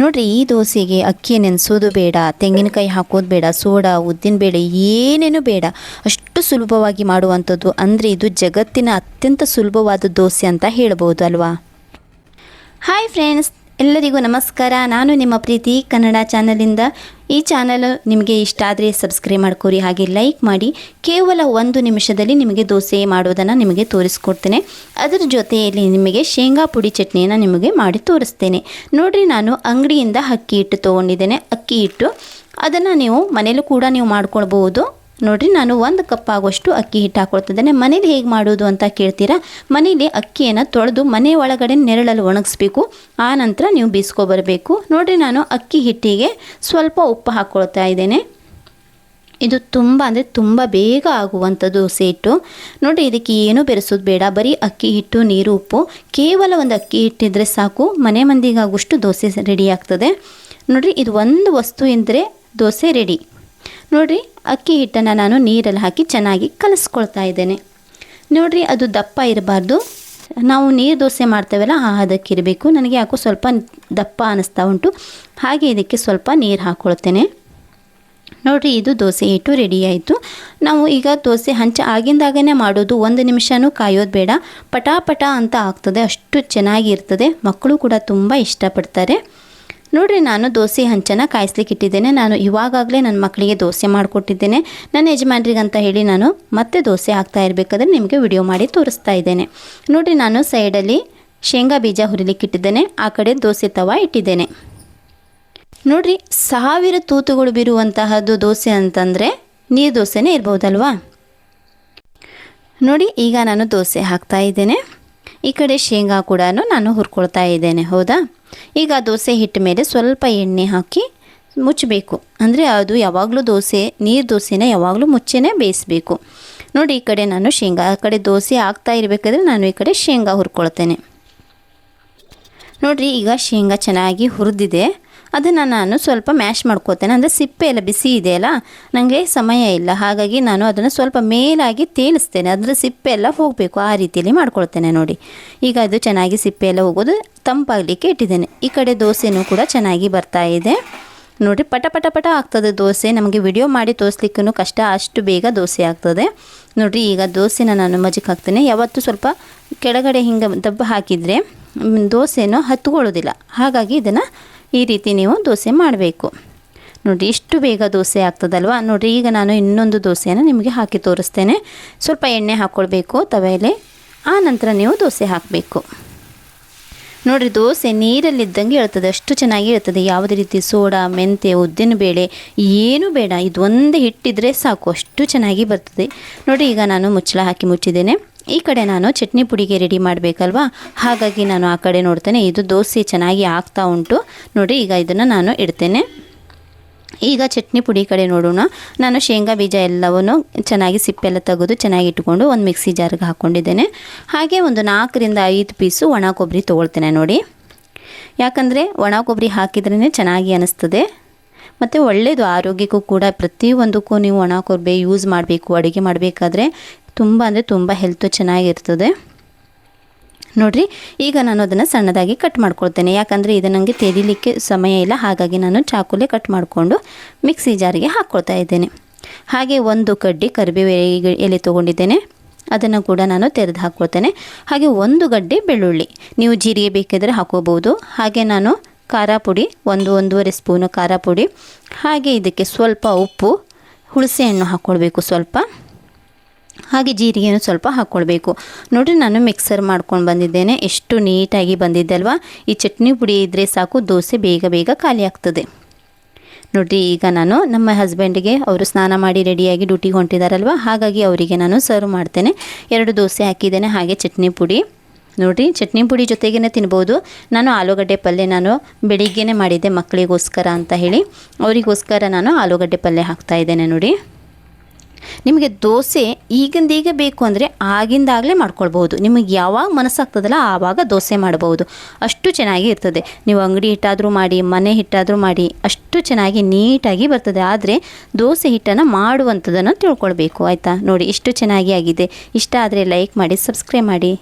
ನೋಡ್ರಿ, ಈ ದೋಸೆಗೆ ಅಕ್ಕಿ ನೆನೆಸೋದು ಬೇಡ, ತೆಂಗಿನಕಾಯಿ ಹಾಕೋದು ಬೇಡ, ಸೋಡಾ, ಉದ್ದಿನ ಬೇಳೆ, ಏನೇನು ಬೇಡ. ಅಷ್ಟು ಸುಲಭವಾಗಿ ಮಾಡುವಂಥದ್ದು ಅಂದರೆ ಇದು ಜಗತ್ತಿನ ಅತ್ಯಂತ ಸುಲಭವಾದ ದೋಸೆ ಅಂತ ಹೇಳ್ಬೋದು ಅಲ್ವಾ? ಹಾಯ್ ಫ್ರೆಂಡ್ಸ್ ಎಲ್ಲರಿಗೂ ನಮಸ್ಕಾರ. ನಾನು ನಿಮ್ಮ ಪ್ರೀತಿ ಕನ್ನಡ ಚಾನಲಿಂದ. ಈ ಚಾನಲ್ ನಿಮಗೆ ಇಷ್ಟ ಆದರೆ ಸಬ್ಸ್ಕ್ರೈಬ್ ಮಾಡ್ಕೊರಿ, ಹಾಗೆ ಲೈಕ್ ಮಾಡಿ. ಕೇವಲ ಒಂದು ನಿಮಿಷದಲ್ಲಿ ನಿಮಗೆ ದೋಸೆ ಮಾಡೋದನ್ನು ನಿಮಗೆ ತೋರಿಸ್ಕೊಡ್ತೇನೆ. ಅದರ ಜೊತೆಯಲ್ಲಿ ನಿಮಗೆ ಶೇಂಗಾ ಪುಡಿ ಚಟ್ನಿಯನ್ನು ನಿಮಗೆ ಮಾಡಿ ತೋರಿಸ್ತೇನೆ. ನೋಡಿರಿ, ನಾನು ಅಂಗಡಿಯಿಂದ ಅಕ್ಕಿ ಹಿಟ್ಟು ತೊಗೊಂಡಿದ್ದೇನೆ. ಅಕ್ಕಿ ಹಿಟ್ಟು, ಅದನ್ನು ನೀವು ಮನೇಲೂ ಕೂಡ ನೀವು ಮಾಡ್ಕೊಳ್ಬೋದು ನೋಡ್ರಿ, ನಾನು ಒಂದು ಕಪ್ ಆಗುವಷ್ಟು ಅಕ್ಕಿ ಹಿಟ್ಟು ಹಾಕೊಳ್ತಿದ್ದೇನೆ. ಮನೇಲಿ ಹೇಗೆ ಮಾಡೋದು ಅಂತ ಕೇಳ್ತೀರಾ? ಮನೇಲಿ ಅಕ್ಕಿಯನ್ನು ತೊಳೆದು ಮನೆ ಒಳಗಡೆ ನೆರಳಲ್ಲಿ ಒಣಗಿಸ್ಬೇಕು. ಆ ನಂತರ ನೀವು ಬೀಸ್ಕೊಬರಬೇಕು. ನೋಡಿರಿ, ನಾನು ಅಕ್ಕಿ ಹಿಟ್ಟಿಗೆ ಸ್ವಲ್ಪ ಉಪ್ಪು ಹಾಕ್ಕೊಳ್ತಾ ಇದ್ದೇನೆ. ಇದು ತುಂಬ ಅಂದರೆ ತುಂಬ ಬೇಗ ಆಗುವಂಥದ್ದು ಹಿಟ್ಟು ನೋಡಿ ಇದಕ್ಕೆ ಏನೂ ಬೆರೆಸೋದು ಬೇಡ. ಬರೀ ಅಕ್ಕಿ ಹಿಟ್ಟು, ನೀರು, ಉಪ್ಪು. ಕೇವಲ ಒಂದು ಅಕ್ಕಿ ಹಿಟ್ಟಿದ್ರೆ ಸಾಕು. ಮನೆ ಮಂದಿಗಾಗುವಷ್ಟು ದೋಸೆ ರೆಡಿ ಆಗ್ತದೆ. ನೋಡಿರಿ, ಇದು ಒಂದು ವಸ್ತು ಎಂದರೆ ದೋಸೆ ರೆಡಿ. ನೋಡಿರಿ, ಅಕ್ಕಿ ಹಿಟ್ಟನ್ನು ನಾನು ನೀರಲ್ಲಿ ಹಾಕಿ ಚೆನ್ನಾಗಿ ಕಲಿಸ್ಕೊಳ್ತಾ ಇದ್ದೇನೆ. ನೋಡಿರಿ, ಅದು ದಪ್ಪ ಇರಬಾರ್ದು. ನಾವು ನೀರು ದೋಸೆ ಮಾಡ್ತೇವಲ್ಲ, ಆ ಅದಕ್ಕಿರಬೇಕು ನನಗೆ ಯಾಕೋ ಸ್ವಲ್ಪ ದಪ್ಪ ಅನ್ನಿಸ್ತಾ ಉಂಟು. ಹಾಗೆ ಇದಕ್ಕೆ ಸ್ವಲ್ಪ ನೀರು ಹಾಕ್ಕೊಳ್ತೇನೆ ನೋಡಿರಿ, ಇದು ದೋಸೆ ಹಿಟ್ಟು ರೆಡಿ ಆಯಿತು. ನಾವು ಈಗ ದೋಸೆ ಹಂಚ ಆಗಿಂದಾಗನೇ ಮಾಡೋದು. ಒಂದು ನಿಮಿಷನೂ ಕಾಯೋದು ಬೇಡ. ಪಟಾಪಟ ಪಟ ಅಂತ ಆಗ್ತದೆ. ಅಷ್ಟು ಚೆನ್ನಾಗಿರ್ತದೆ. ಮಕ್ಕಳು ಕೂಡ ತುಂಬ ಇಷ್ಟಪಡ್ತಾರೆ. ನೋಡಿರಿ, ನಾನು ದೋಸೆ ಹಂಚನ ಕಾಯಿಸ್ಲಿಕ್ಕೆ ಇಟ್ಟಿದ್ದೇನೆ. ನಾನು ಇವಾಗಲೇ ನನ್ನ ಮಕ್ಕಳಿಗೆ ದೋಸೆ ಮಾಡಿಕೊಟ್ಟಿದ್ದೇನೆ. ನನ್ನ ಅಂತ ಹೇಳಿ ನಾನು ಮತ್ತೆ ದೋಸೆ ಹಾಕ್ತಾ ಇರಬೇಕಾದ್ರೆ ನಿಮಗೆ ವಿಡಿಯೋ ಮಾಡಿ ತೋರಿಸ್ತಾ ಇದ್ದೇನೆ. ನೋಡಿರಿ, ನಾನು ಸೈಡಲ್ಲಿ ಶೇಂಗಾ ಬೀಜ ಹುರಿಲಿಕ್ಕೆ ಇಟ್ಟಿದ್ದೇನೆ. ಆ ಕಡೆ ದೋಸೆ ತವ ಇಟ್ಟಿದ್ದೇನೆ. ನೋಡ್ರಿ, ಸಾವಿರ ತೂತುಗಳು ಬೀರುವಂತಹದ್ದು ದೋಸೆ ಅಂತಂದರೆ ನೀರು ದೋಸೆನೇ ಇರ್ಬೋದಲ್ವಾ? ನೋಡಿ, ಈಗ ನಾನು ದೋಸೆ ಹಾಕ್ತಾ ಇದ್ದೇನೆ. ಈ ಕಡೆ ಶೇಂಗಾ ಕೂಡ ನಾನು ಹುರ್ಕೊಳ್ತಾ ಇದ್ದೇನೆ, ಹೌದಾ? ಈಗ ದೋಸೆ ಹಿಟ್ಟ ಮೇಲೆ ಸ್ವಲ್ಪ ಎಣ್ಣೆ ಹಾಕಿ ಮುಚ್ಚಬೇಕು. ಅಂದರೆ ಅದು ಯಾವಾಗಲೂ ದೋಸೆ, ನೀರು ದೋಸೆನ ಯಾವಾಗಲೂ ಮುಚ್ಚೆನೇ ಬೇಯಿಸಬೇಕು. ನೋಡಿ ಈ ಕಡೆ ನಾನು ಶೇಂಗಾ, ಆ ಕಡೆ ದೋಸೆ ಆಗ್ತಾ ಇರಬೇಕಾದ್ರೆ ನಾನು ಈ ಕಡೆ ಶೇಂಗಾ ಹುರ್ಕೊಳ್ತೇನೆ. ನೋಡಿರಿ ಈಗ ಶೇಂಗಾ ಚೆನ್ನಾಗಿ ಹುರಿದಿದೆ. ಅದನ್ನು ನಾನು ಸ್ವಲ್ಪ ಮ್ಯಾಶ್ ಮಾಡ್ಕೋತೇನೆ. ಅಂದರೆ ಸಿಪ್ಪೆ ಎಲ್ಲ ಬಿಸಿ ಇದೆಯಲ್ಲ ನನಗೆ ಸಮಯ ಇಲ್ಲ. ಹಾಗಾಗಿ ನಾನು ಅದನ್ನು ಸ್ವಲ್ಪ ಮೇಲಾಗಿ ತೇಲಿಸ್ತೇನೆ. ಅದರ ಸಿಪ್ಪೆ ಎಲ್ಲ ಹೋಗಬೇಕು. ಆ ರೀತಿಯಲ್ಲಿ ಮಾಡ್ಕೊಳ್ತೇನೆ ನೋಡಿ. ಈಗ ಅದು ಚೆನ್ನಾಗಿ ಸಿಪ್ಪೆ ಎಲ್ಲ ಹೋಗೋದು ತಂಪಾಗಲಿಕ್ಕೆ ಇಟ್ಟಿದ್ದೇನೆ. ಈ ಕಡೆ ದೋಸೆನೂ ಕೂಡ ಚೆನ್ನಾಗಿ ಬರ್ತಾ ಇದೆ. ನೋಡಿ, ಪಟ ಪಟ ಪಟ ಆಗ್ತದೆ ದೋಸೆ. ನಮಗೆ ವಿಡಿಯೋ ಮಾಡಿ ತೋರಿಸ್ಲಿಕ್ಕೂ ಕಷ್ಟ. ಅಷ್ಟು ಬೇಗ ದೋಸೆ ಆಗ್ತದೆ. ನೋಡಿರಿ, ಈಗ ದೋಸೆನ ನಾನು ಮಜಕ್ಕೆ ಹಾಕ್ತೇನೆ. ಯಾವತ್ತೂ ಸ್ವಲ್ಪ ಕೆಳಗಡೆ ಹಿಂಗೆ ದಬ್ಬ ಹಾಕಿದರೆ ದೋಸೆನೂ ಹತ್ಕೊಳ್ಳೋದಿಲ್ಲ. ಹಾಗಾಗಿ ಇದನ್ನು ಈ ರೀತಿ ನೀವು ದೋಸೆ ಮಾಡಬೇಕು. ನೋಡಿ, ಇಷ್ಟು ಬೇಗ ದೋಸೆ ಆಗ್ತದಲ್ವ? ನೋಡಿರಿ ಈಗ ನಾನು ಇನ್ನೊಂದು ದೋಸೆಯನ್ನು ನಿಮಗೆ ಹಾಕಿ ತೋರಿಸ್ತೇನೆ. ಸ್ವಲ್ಪ ಎಣ್ಣೆ ಹಾಕ್ಕೊಳ್ಬೇಕು ತವೆಯಲ್ಲಿ ಆ ನಂತರ ನೀವು ದೋಸೆ ಹಾಕಬೇಕು. ನೋಡಿರಿ, ದೋಸೆ ನೀರಲ್ಲಿದ್ದಂಗೆ ಇರ್ತದೆ ಅಷ್ಟು ಚೆನ್ನಾಗಿ ಇರ್ತದೆ ಯಾವುದೇ ರೀತಿ ಸೋಡಾ ಮೆಂತೆ ಉದ್ದಿನ ಬೇಳೆ, ಏನೂ ಬೇಡ. ಇದು ಒಂದೇ ಹಿಟ್ಟಿದ್ರೆ ಸಾಕು, ಅಷ್ಟು ಚೆನ್ನಾಗಿ ಬರ್ತದೆ. ನೋಡಿ, ಈಗ ನಾನು ಮುಚ್ಚಳ ಹಾಕಿ ಮುಚ್ಚಿದ್ದೇನೆ. ಈ ಕಡೆ ನಾನು ಚಟ್ನಿ ಪುಡಿಗೆ ರೆಡಿ ಮಾಡಬೇಕಲ್ವಾ? ಹಾಗಾಗಿ ನಾನು ಆ ಕಡೆ ನೋಡ್ತೇನೆ, ಇದು ದೋಸೆ ಚೆನ್ನಾಗಿ ಆಗ್ತಾ ಉಂಟು. ನೋಡಿ, ಈಗ ಇದನ್ನು ನಾನು ಇಡ್ತೇನೆ. ಈಗ ಚಟ್ನಿ ಪುಡಿ ಕಡೆ ನೋಡೋಣ. ನಾನು ಶೇಂಗಾ ಬೀಜ ಎಲ್ಲವನ್ನು ಚೆನ್ನಾಗಿ ಸಿಪ್ಪೆಲ್ಲ ತೆಗೆದು ಚೆನ್ನಾಗಿ ಇಟ್ಕೊಂಡು ಒಂದು ಮಿಕ್ಸಿ ಜಾರ್ಗೆ ಹಾಕ್ಕೊಂಡಿದ್ದೇನೆ ಹಾಗೆ ಒಂದು ನಾಲ್ಕರಿಂದ ಐದು ಪೀಸು ಒಣ ಕೊಬ್ಬರಿ ತೊಗೊಳ್ತೇನೆ ನೋಡಿ. ಯಾಕಂದರೆ ಒಣ ಕೊಬ್ಬರಿ ಹಾಕಿದ್ರೇ ಚೆನ್ನಾಗಿ ಅನಿಸ್ತದೆ. ಮತ್ತು ಒಳ್ಳೆಯದು ಆರೋಗ್ಯಕ್ಕೂ ಕೂಡ ಪ್ರತಿಯೊಂದಕ್ಕೂ ನೀವು ಒಣ ಕೊಬ್ಬರಿ ಯೂಸ್ ಮಾಡಬೇಕು, ಅಡುಗೆ ಮಾಡಬೇಕಾದ್ರೆ ತುಂಬ ಅಂದರೆ ತುಂಬ ಹೆಲ್ತು ಚೆನ್ನಾಗಿರ್ತದೆ. ನೋಡಿರಿ, ಈಗ ನಾನು ಅದನ್ನು ಸಣ್ಣದಾಗಿ ಕಟ್ ಮಾಡ್ಕೊಳ್ತೇನೆ. ಯಾಕಂದರೆ ಇದು ನನಗೆ ತೆರೀಲಿಕ್ಕೆ ಸಮಯ ಇಲ್ಲ. ಹಾಗಾಗಿ ನಾನು ಚಾಕುಲೆ ಕಟ್ ಮಾಡಿಕೊಂಡು ಮಿಕ್ಸಿ ಜಾರಿಗೆ ಹಾಕ್ಕೊಳ್ತಾ ಇದ್ದೇನೆ. ಹಾಗೆ ಒಂದು ಕಡ್ಡಿ ಕರಿಬೇವು ಎಲೆ ತೊಗೊಂಡಿದ್ದೇನೆ. ಅದನ್ನು ಕೂಡ ನಾನು ತೆರೆದು ಹಾಕ್ಕೊಳ್ತೇನೆ ಹಾಗೆ ಒಂದು ಗಡ್ಡೆ ಬೆಳ್ಳುಳ್ಳಿ. ನೀವು ಜೀರಿಗೆ ಬೇಕಿದ್ರೆ ಹಾಕೋಬೋದು ಹಾಗೆ ನಾನು ಖಾರ ಪುಡಿ, ಒಂದು ಒಂದೂವರೆ ಸ್ಪೂನು ಖಾರ ಪುಡಿ. ಹಾಗೆ ಇದಕ್ಕೆ ಸ್ವಲ್ಪ ಉಪ್ಪು ಹುಳಸೆ ಹಣ್ಣು ಹಾಕ್ಕೊಳ್ಬೇಕು ಸ್ವಲ್ಪ. ಹಾಗೆ ಜೀರಿಗೆನೂ ಸ್ವಲ್ಪ ಹಾಕ್ಕೊಳ್ಬೇಕು. ನೋಡಿರಿ ನಾನು ಮಿಕ್ಸರ್ ಮಾಡ್ಕೊಂಡು ಬಂದಿದ್ದೇನೆ. ಎಷ್ಟು ನೀಟಾಗಿ ಬಂದಿದೆ ಅಲ್ವಾ? ಈ ಚಟ್ನಿ ಪುಡಿ ಇದ್ದರೆ ಸಾಕು, ದೋಸೆ ಬೇಗ ಬೇಗ ಖಾಲಿ ಆಗ್ತದೆ. ನೋಡಿರಿ, ಈಗ ನಾನು ನಮ್ಮ ಹಸ್ಬೆಂಡಿಗೆ ಅವರು ಸ್ನಾನ ಮಾಡಿ ರೆಡಿಯಾಗಿ ಡ್ಯೂಟಿಗೆ ಹೊಂಟಿದಾರಲ್ವ? ಹಾಗಾಗಿ ಅವರಿಗೆ ನಾನು ಸರ್ವ್ ಮಾಡ್ತೇನೆ. ಎರಡು ದೋಸೆ ಹಾಕಿದ್ದೇನೆ, ಹಾಗೆ ಚಟ್ನಿ ಪುಡಿ. ನೋಡಿರಿ, ಚಟ್ನಿ ಪುಡಿ ಜೊತೆಗೇ ತಿನ್ಬೋದು. ನಾನು ಆಲೂಗಡ್ಡೆ ಪಲ್ಯ ನಾನು ಬೆಳಿಗ್ಗೆನೇ ಮಾಡಿದ್ದೆ ಮಕ್ಕಳಿಗೋಸ್ಕರ ಅಂತ ಹೇಳಿ. ಅವರಿಗೋಸ್ಕರ ನಾನು ಆಲೂಗಡ್ಡೆ ಪಲ್ಯ ಹಾಕ್ತಾ ಇದ್ದೇನೆ, ನೋಡಿ. ನಿಮಗೆ ದೋಸೆ ಈಗಿಂದೀಗ ಬೇಕು ಅಂದರೆ ಆಗಿಂದಾಗಲೇ ಮಾಡ್ಕೊಳ್ಬೋದು ನಿಮಗೆ ಯಾವಾಗ ಮನಸ್ಸಾಗ್ತದಲ್ಲ ಆವಾಗ ದೋಸೆ ಮಾಡಬಹುದು. ಅಷ್ಟು ಚೆನ್ನಾಗಿ ಇರ್ತದೆ. ನೀವು ಅಂಗಡಿ ಹಿಟ್ಟಾದರೂ ಮಾಡಿ, ಮನೆ ಹಿಟ್ಟಾದರೂ ಮಾಡಿ, ಅಷ್ಟು ಚೆನ್ನಾಗಿ ನೀಟಾಗಿ ಬರ್ತದೆ. ಆದರೆ ದೋಸೆ ಹಿಟ್ಟನ್ನು ಮಾಡುವಂಥದ್ದನ್ನು ತಿಳ್ಕೊಳ್ಬೇಕು, ಆಯಿತಾ? ನೋಡಿ, ಇಷ್ಟು ಚೆನ್ನಾಗಿ ಆಗಿದೆ. ಇಷ್ಟ ಆದರೆ ಲೈಕ್ ಮಾಡಿ ಸಬ್ಸ್ಕ್ರೈಬ್ ಮಾಡಿ.